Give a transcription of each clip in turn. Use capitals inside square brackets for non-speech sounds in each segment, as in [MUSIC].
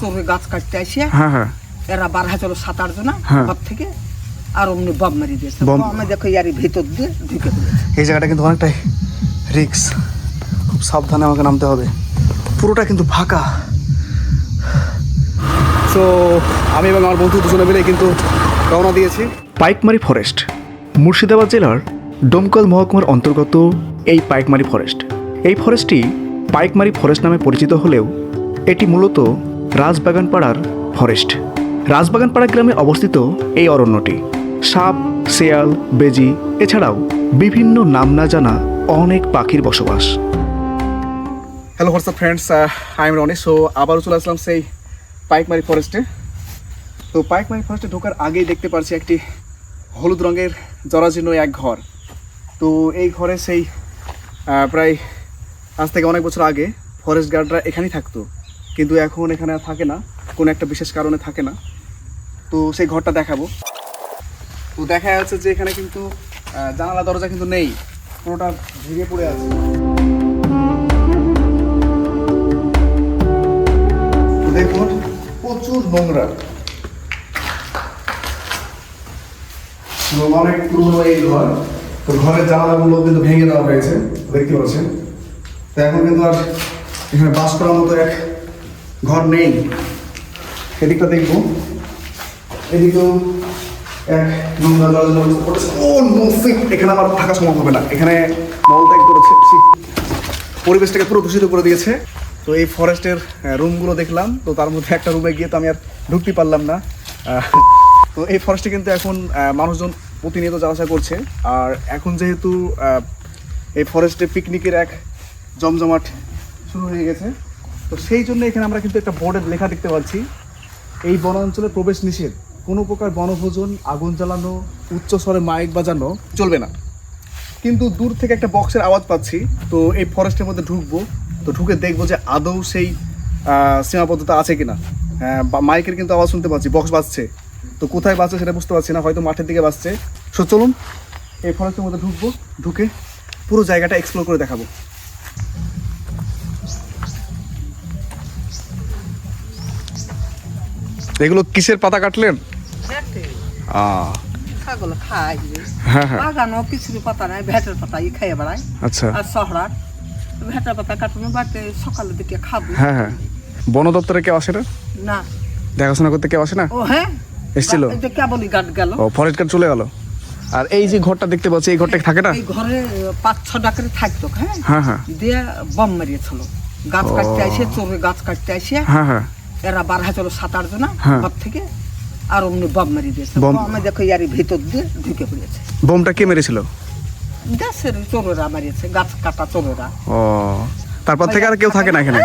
চোরে গাছ কাটতে আসে হ্যাঁ হ্যাঁ। এরা বার হাজার সাত আট জন হ্যাঁ। ঘর থেকে আর অমনি বম মারি দিয়েছে। বম- আমি দেখো ইয়ারি ভিতর দিয়ে ঢুকে এই জায়গাটা কিন্তু অনেকটাই রিক্স। খুব সাবধানে আমাকে নামতে হবে। পুরোটা কিন্তু ফাঁকা। তো আমি এবং আমার বন্ধু দুজনে মিলে কিন্তু রওনা দিয়েছি। পাইকমারি ফরেস্ট মুর্শিদাবাদ জেলার ডোমকল মহকুমার অন্তর্গত এই পাইকমারি ফরেস্ট। এই ফরেস্টটি পাইকমারি ফরেস্ট নামে পরিচিত হলেও এটি মূলত রাজবাগানপাড়ার ফরেস্ট। রাজবাগানপাড়া গ্রামে অবস্থিত এই অরণ্যটি। সাপ, শেয়াল, বেজি এছাড়াও বিভিন্ন নাম না জানা অনেক পাখির বসবাস। Hello WhatsApp friends I am Roni so আবারও চলে আসলাম সেই পাইকমারি ফরেস্টে। তো পাইকমারি ফরেস্টে ঢোকার আগেই দেখতে পারছি একটি হলুদ রঙের জরাজীর্ণ এক ঘর। তো এই ঘরে সেই প্রায় আজ থেকে অনেক বছর আগে ফরেস্ট গার্ডরা এখানেই থাকতো। কিন্তু এখন এখানে থাকে না, কোনো একটা বিশেষ কারণে থাকে না। তো সেই ঘরটা দেখাবো। তো দেখা যাচ্ছে যে এখানে কিন্তু জানালা দরজা কিন্তু নেই, পুরোটা ভেঙে পড়ে আছে। দেখুন, প্রচুর নোংরা। অনেক পুরনো এই ঘর। তো ঘরের জানালাগুলো কিন্তু ভেঙে দেওয়া হয়েছে, দেখতে পাচ্ছেন। তো এখন কিন্তু আর এখানে বাস করার মতো এক ঘর নেই। এদিকটা দেখব। এদিকেও এক নোংরা পড়েছে ও এখানে আমার থাকা সম্ভব হবে না। এখানে মলত্যাগ করেছে পরিবেশটাকে পুরো দূষিত করে দিয়েছে। তো এই ফরেস্টের রুমগুলো দেখলাম। তো তার মধ্যে একটা রুমে গিয়ে তো আমি আর ঢুকতে পারলাম না। তো এই ফরেস্টে কিন্তু এখন মানুষজন প্রতিনিয়ত যাওয়া করছে। আর এখন যেহেতু এই ফরেস্টে পিকনিকের এক জমজমাট শুরু হয়ে গেছে তো সেই জন্য এখানে আমরা কিন্তু একটা বোর্ডের লেখা দেখতে পাচ্ছি। এই বনাঞ্চলে প্রবেশ নিষেধ। কোনো প্রকার বনভোজন, আগুন জ্বালানো, উচ্চ স্বরে মাইক বাজানো চলবে না। কিন্তু দূর থেকে একটা বক্সের আওয়াজ পাচ্ছি। তো এই ফরেস্টের মধ্যে ঢুকবো। তো ঢুকে দেখব যে আদৌ সেই সীমাবদ্ধতা আছে কিনা। হ্যাঁ মাইকের কিন্তু আওয়াজ শুনতে পাচ্ছি। বক্স বাজছে। তো কোথায় বাজছে সেটা বুঝতে পারছি না। হয়তো মাঠের দিকে বাজছে। সো চলুন, এই ফরেস্টের মধ্যে ঢুকবো। ঢুকে পুরো জায়গাটা এক্সপ্লোর করে দেখাবো। এগুলো কিসের পাতা কাটলেন? হ্যাঁ হ্যাঁ। কিছু পাতা নাই ভেটের পাতা ই খাইয়ে বেড়ায়। আচ্ছা। আর শহরার ভেটের পাতা কাটানো বাড়তে সকালের দিকে খাব। হ্যাঁ হ্যাঁ। বন দপ্তরে কেউ আসে না? না। দেখাশোনা করতে কেউ আসে না? ও হ্যাঁ। এসছিল? যে কেবলই গাট গেল। ও ফরেস্ট গার্ড চলে গেল। আর এই যে ঘরটা দেখতে পাচ্ছি এই ঘরটা থাকে না? এই ঘরে পাঁচ ছ ডাকারে থাকতো হ্যাঁ? হ্যাঁ হ্যাঁ। দিয়ে বম মারিয়েছিল গাছ কাটতে আসে চোরে গাছ কাটতে আসে। হ্যাঁ হ্যাঁ। এরা বার হাজার সাত আট জন হ্যাঁ। ঘর থেকে আর অমনি বম মারি দিয়েছে। আমি দেখো ইয়ারি ভিতর দিয়ে ঢুকে পড়েছে। বোমটা কে মেরেছিল? গাছের চোরেরা মারিয়েছে গাছ কাটা চোরেরা। ও তারপর থেকে আর কেউ থাকে না এখানে?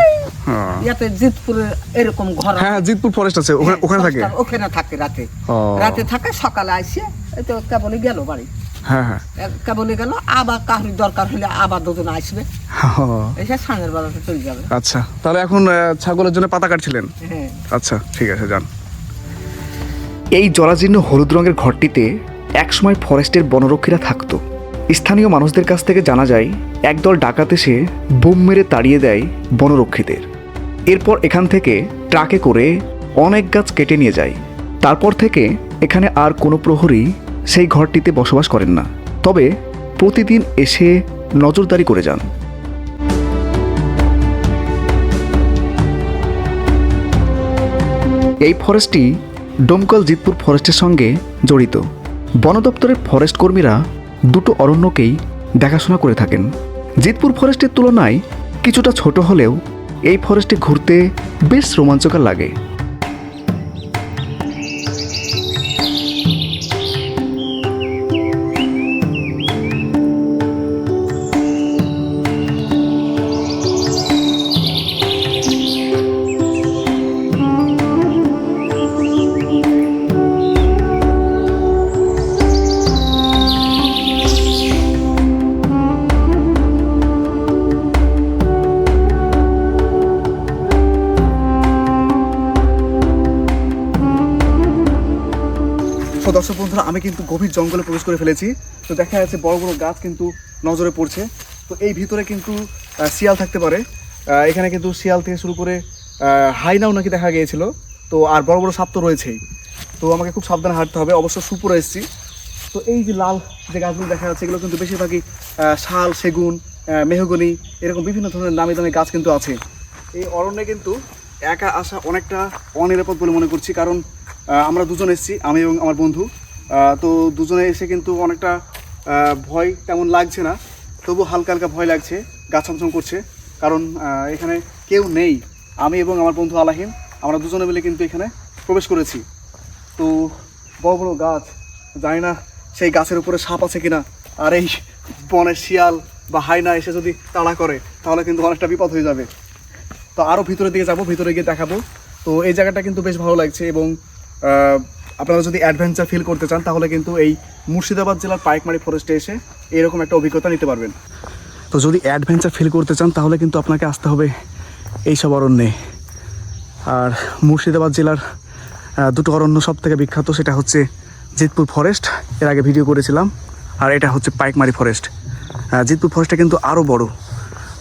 ইয়াতে জিতপুরে এরকম ঘর হ্যাঁ হ্যাঁ জিতপুর ফরেস্ট আছে ওখানে ওখানে থাকে? ওখানে থাকে রাতে। রাতে থাকে সকালে আসে এই তো কেবলই গেল বাড়ি। হ্যাঁ হ্যাঁ। এ- কেবলই গেল আবার কাহুরি দরকার হলে আবার দুজন আসবে। ও, এসে সাঙের বেলাতে চলে যাবে। আচ্ছা তাহলে এখন ছাগলের জন্য পাতা কাটছিলেন? হ্যাঁ। আচ্ছা ঠিক আছে যান। এই জরাজীর্ণ হলুদ রঙের ঘরটিতে একসময় ফরেস্টের বনরক্ষীরা থাকতো। স্থানীয় মানুষদের কাছ থেকে জানা যায় একদল ডাকাত এসে বোম মেরে তাড়িয়ে দেয় বনরক্ষীদের। এরপর এখান থেকে ট্রাকে করে অনেক গাছ কেটে নিয়ে যায়। তারপর থেকে এখানে আর কোনো প্রহরী সেই ঘরটিতে বসবাস করেন না। তবে প্রতিদিন এসে নজরদারি করে যান। এই ফরেস্টটি ডোমকল জিতপুর ফরেস্টের সঙ্গে জড়িত। বন দপ্তরের ফরেস্ট কর্মীরা দুটো অরণ্যকেই দেখাশোনা করে থাকেন। জিতপুর ফরেস্টের তুলনায় কিছুটা ছোট হলেও এই ফরেস্টে ঘুরতে বেশ রোমাঞ্চকর লাগে। দর্শক বন্ধুরা, আমি কিন্তু গভীর জঙ্গলে প্রবেশ করে ফেলেছি। তো দেখা যাচ্ছে বড় বড় গাছ কিন্তু নজরে পড়ছে। তো এই ভিতরে কিন্তু শিয়াল থাকতে পারে। এখানে কিন্তু শিয়াল থেকে শুরু করে হাইনাও নাকি দেখা গিয়েছিল। তো আর বড় বড় সাপ তো রয়েছেই। তো আমাকে খুব সাবধানে হাঁটতে হবে। অবশ্য সুপুরে এসেছি। তো এই যে লাল যে গাছগুলো দেখা যাচ্ছে, এগুলো কিন্তু বেশিরভাগই শাল, সেগুন মেহগনি, এরকম বিভিন্ন ধরনের দামি দামি গাছ কিন্তু আছে। এই অরণ্যে কিন্তু একা আসা অনেকটা অনিরাপদ বলে মনে করছি। কারণ আমরা দুজন এসেছি, আমি এবং আমার বন্ধু। তো দুজনে এসে কিন্তু অনেকটা ভয় তেমন লাগছে না, তবু হালকা হালকা ভয় লাগছে, গা ছমছম করছে। কারণ এখানে কেউ নেই, আমি এবং আমার বন্ধু আলাহিম, আমরা দুজনে মিলে কিন্তু এখানে প্রবেশ করেছি। তো বড় বড় গাছ, জানি না সেই গাছের উপরে সাপ আছে কিনা, আর এই বনের শিয়াল বা হাইনা এসে যদি তাড়া করে, তাহলে কিন্তু অনেকটা বিপদ হয়ে যাবে। তো আরও ভিতরের দিকে যাব, ভিতরে গিয়ে দেখাবো। তো এই জায়গাটা কিন্তু বেশ ভালো লাগছে এবং আপনারা যদি অ্যাডভেঞ্চার ফিল করতে চান, তাহলে কিন্তু এই মুর্শিদাবাদ জেলার পাইকমারি ফরেস্টে এসে এরকম একটা অভিজ্ঞতা নিতে পারবেন। তো যদি অ্যাডভেঞ্চার ফিল করতে চান, তাহলে কিন্তু আপনাকে আসতে হবে এই সব অরণ্যে। আর মুর্শিদাবাদ জেলার দুটো অরণ্য সব থেকে বিখ্যাত, সেটা হচ্ছে জিতপুর ফরেস্ট এর আগে ভিডিও করেছিলাম, আর এটা হচ্ছে পাইকমারি ফরেস্ট জিতপুর ফরেস্টটা কিন্তু আরও বড়।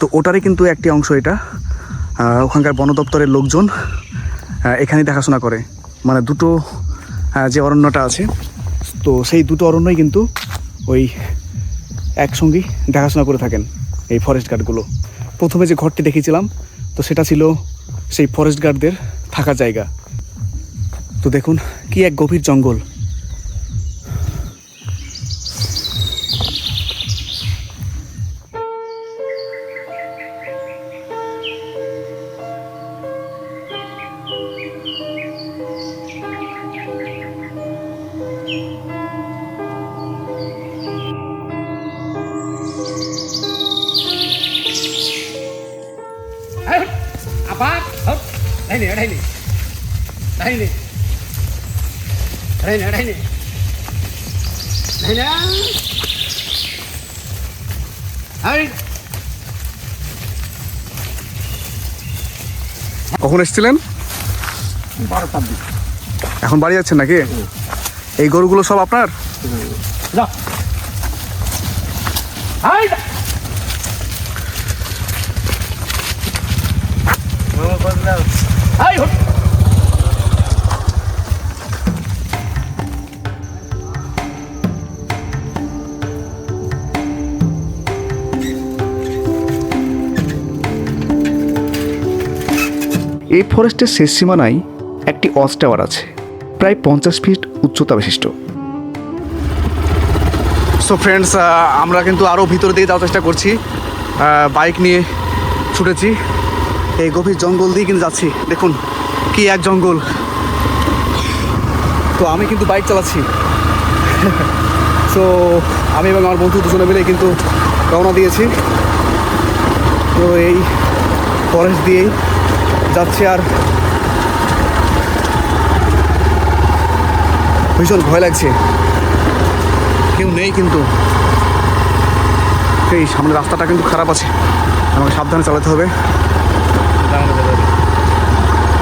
তো ওটারই কিন্তু একটি অংশ এটা। ওখানকার বন দপ্তরের লোকজন এখানেই দেখাশোনা করে। মানে দুটো আহ, যে অরণ্যটা আছে তো সেই দুটো অরণ্যই কিন্তু ওই একসঙ্গেই দেখাশোনা করে থাকেন এই ফরেস্ট গার্ডগুলো প্রথমে যে ঘরটি দেখেছিলাম তো সেটা ছিল সেই ফরেস্ট গার্ডদের থাকা জায়গা। তো দেখুন কি এক গভীর জঙ্গল। কখন এসেছিলেন? বারোটার দিকে। এখন বাড়ি যাচ্ছেন নাকি? এই গরুগুলো সব আপনার? এই ফরেস্টের শেষ সীমানায় একটি ওয়াচ টাওয়ার আছে প্রায় পঞ্চাশ ফিট উচ্চতা বিশিষ্ট। সো ফ্রেন্ডস আমরা কিন্তু আরও ভিতর দিকে যাওয়ার চেষ্টা করছি। বাইক নিয়ে ছুটেছি। এই গভীর জঙ্গল দিয়ে কিন্তু যাচ্ছি। দেখুন, কি এক জঙ্গল। তো আমি কিন্তু বাইক চালাচ্ছি। [LAUGHS] সো আমি এবং আমার বন্ধু দুজনে মিলে কিন্তু রওনা দিয়েছি। তো এই ফরেস্ট দিয়েই যাচ্ছে আর ভীষণ ভয় লাগছে। কেউ নেই কিন্তু। এই সামনে রাস্তাটা কিন্তু খারাপ আছে। আমাকে সাবধানে চালাতে হবে।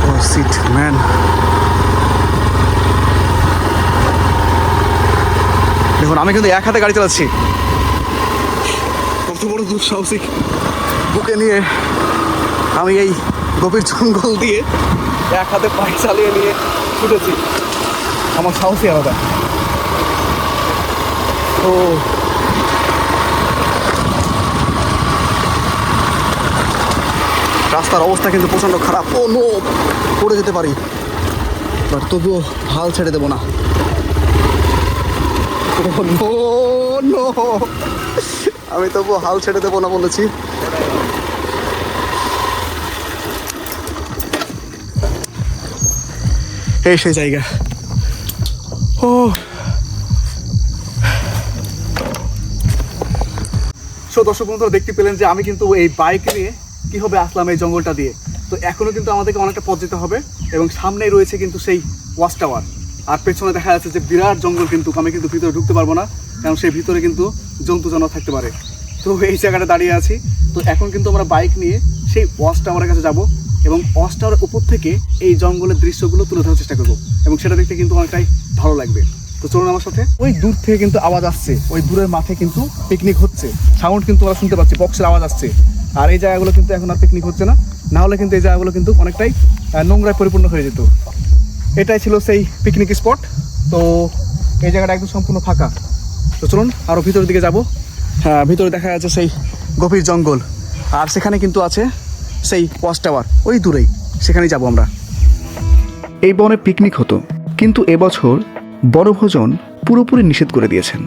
ও সিট ম্যান দেখুন, আমি কিন্তু এক হাতে গাড়ি চালাচ্ছি। কত বড় দুঃসাহসিক বুকে নিয়ে আমি এই গভীর জঙ্গল দিয়ে এক হাতে বাইক চালিয়ে নিয়ে ছুটেছি। আমার সাহসই আলাদা। ও রাস্তার অবস্থা কিন্তু প্রচণ্ড খারাপ। ও, নো, পড়ে যেতে পারি। বাট তবুও হাল ছেড়ে দেবো না। আমি তবুও হাল ছেড়ে দেবো না বলেছি। এই সেই জায়গা। ও। সো দর্শক বন্ধুরা, দেখতে পেলেন যে আমি কিন্তু এই বাইক নিয়ে কীভাবে আসলাম এই জঙ্গলটা দিয়ে? তো এখনও কিন্তু আমাদেরকে অনেকটা পথ যেতে হবে এবং সামনেই রয়েছে কিন্তু সেই ওয়াচ টাওয়ার। আর পেছনে দেখা যাচ্ছে যে বিরাট জঙ্গল কিন্তু, আমি কিন্তু ভিতরে ঢুকতে পারব না, কারণ সেই ভিতরে কিন্তু জন্তু জানোয়ার থাকতে পারে। তো এই জায়গাটা দাঁড়িয়ে আছি। তো এখন কিন্তু আমরা বাইক নিয়ে সেই ওয়াচ টাওয়ারের কাছে যাব এবং ওয়াচ টাওয়ারের উপর থেকে এই জঙ্গলের দৃশ্যগুলো তুলে ধরার চেষ্টা করব এবং সেটা দেখতে কিন্তু অনেকটাই ভালো লাগবে। তো চলুন আমার সাথে। ওই দূর থেকে কিন্তু আওয়াজ আসছে, ওই দূরের মাঠে কিন্তু পিকনিক হচ্ছে। সাউন্ড কিন্তু আমরা শুনতে পাচ্ছি বক্সের আওয়াজ আসছে। আর এই জায়গাগুলো কিন্তু এখন আর পিকনিক হচ্ছে না। না হলে কিন্তু এই জায়গাগুলো কিন্তু অনেকটাই নোংরায় পরিপূর্ণ হয়ে যেত। এটাই ছিল সেই পিকনিক স্পট তো এই জায়গাটা একদম সম্পূর্ণ ফাঁকা। তো চলুন আরও ভিতরের দিকে যাব। হ্যাঁ ভিতরে দেখা যাচ্ছে সেই গভীর জঙ্গল। আর সেখানে কিন্তু আছে সেই ওয়াচ টাওয়ার ওই দূরেই, সেখানেই যাব আমরা। এই বনে পিকনিক হতো, কিন্তু এবছর বনভোজন পুরোপুরি নিষেধ করে দিয়েছেন।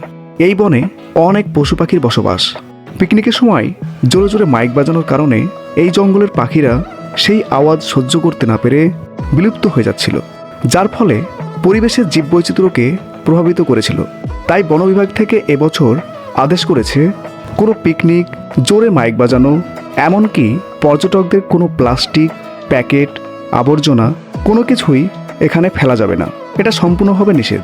এই বনে অনেক পশু পাখির বসবাস। পিকনিকের সময় জোরে জোরে মাইক বাজানোর কারণে এই জঙ্গলের পাখিরা সেই আওয়াজ সহ্য করতে না পেরে বিলুপ্ত হয়ে যাচ্ছিল, যার ফলে পরিবেশের জীববৈচিত্র্যকে প্রভাবিত করেছিল। তাই বন বিভাগ থেকে এবছর আদেশ করেছে, কোনো পিকনিক, জোরে মাইক বাজানো, এমনকি পর্যটকদের কোনো প্লাস্টিক, প্যাকেট, আবর্জনা, কোনো কিছুই এখানে ফেলা যাবে না। এটা সম্পূর্ণভাবে নিষেধ।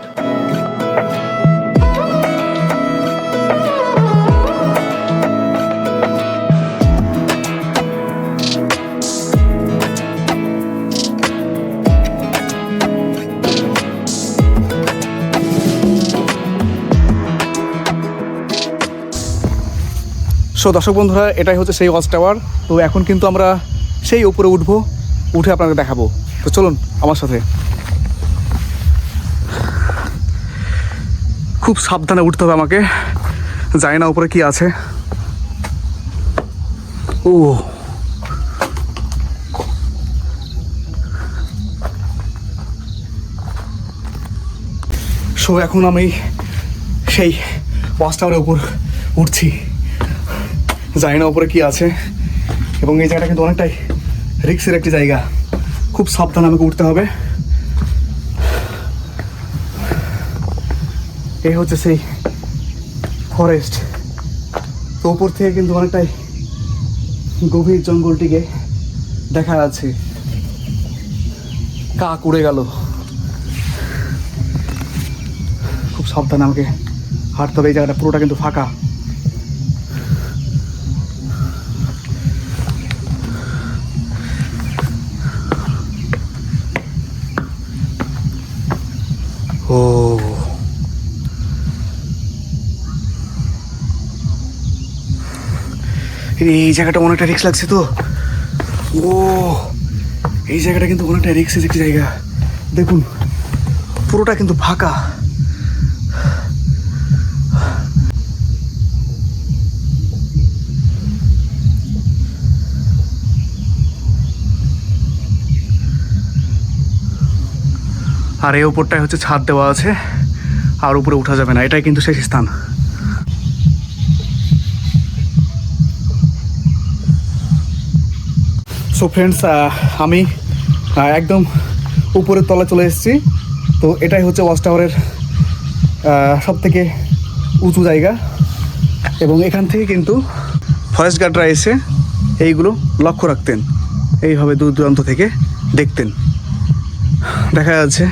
সো দর্শক বন্ধুরা, এটাই হচ্ছে সেই ওয়াচ টাওয়ার তো এখন কিন্তু আমরা সেই উপরে উঠবো, উঠে আপনাকে দেখাবো। তো চলুন, আমার সাথে। খুব সাবধানে উঠতে হবে আমাকে। জানি না উপরে কি আছে। ও। সো এখন আমি সেই ওয়াচ টাওয়ারের উপর উঠছি। জানি না উপরে কি আছে। এবং এই জায়গাটা কিন্তু অনেকটাই রিক্সের একটি জায়গা। খুব সাবধানে আমাকে উঠতে হবে। এই হচ্ছে সেই ফরেস্ট তো ওপর থেকে কিন্তু অনেকটাই গভীর জঙ্গলটিকে দেখা যাচ্ছে। কাক উড়ে গেল। খুব সাবধানে আমাকে হাঁটতে হবে। এই জায়গাটা পুরোটা কিন্তু ফাঁকা। ও। এই জায়গাটা অনেকটা রিক্স লাগছে তো। ও, এই জায়গাটা কিন্তু অনেকটা রিক্স একটি জায়গা। দেখুন, পুরোটা কিন্তু ফাঁকা। আর এই ওপরটায় হচ্ছে ছাদ দেওয়া আছে, আর উপরে উঠা যাবে না, এটাই কিন্তু শেষ স্থান। সো ফ্রেন্ডস আমি একদম উপরের তলা চলে এসেছি। তো এটাই হচ্ছে ওয়াচ টাওয়ারের সব থেকে উঁচু জায়গা। এবং এখান থেকে কিন্তু ফরেস্ট গার্ডরা এসে এইগুলো লক্ষ্য রাখতেন। এইভাবে দূর দূরান্ত থেকে দেখতেন। দেখা যাচ্ছে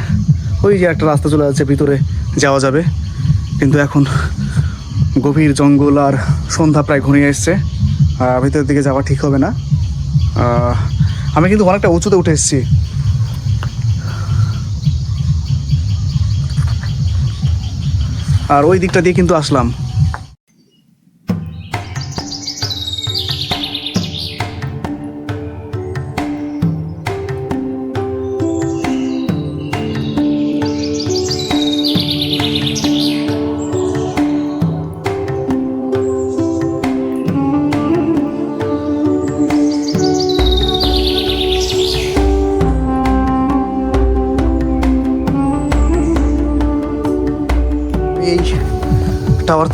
ওই যে একটা রাস্তা চলে যাচ্ছে, ভিতরে যাওয়া যাবে। কিন্তু এখন গভীর জঙ্গল আর সন্ধ্যা প্রায় ঘনিয়ে এসছে। ভিতরের দিকে যাওয়া ঠিক হবে না। আমি কিন্তু অনেকটা উঁচুতে উঠে এসেছি। আর ওই দিকটা দিয়ে কিন্তু আসলাম।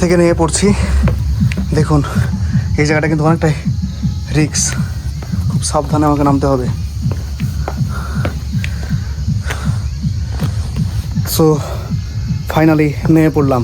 থেকে নিয়ে পড়ছি। দেখুন, এই জায়গাটা কিন্তু অনেকটাই রিক্স। খুব সাবধানে আমাকে নামতে হবে। সো ফাইনালি নেমে পড়লাম।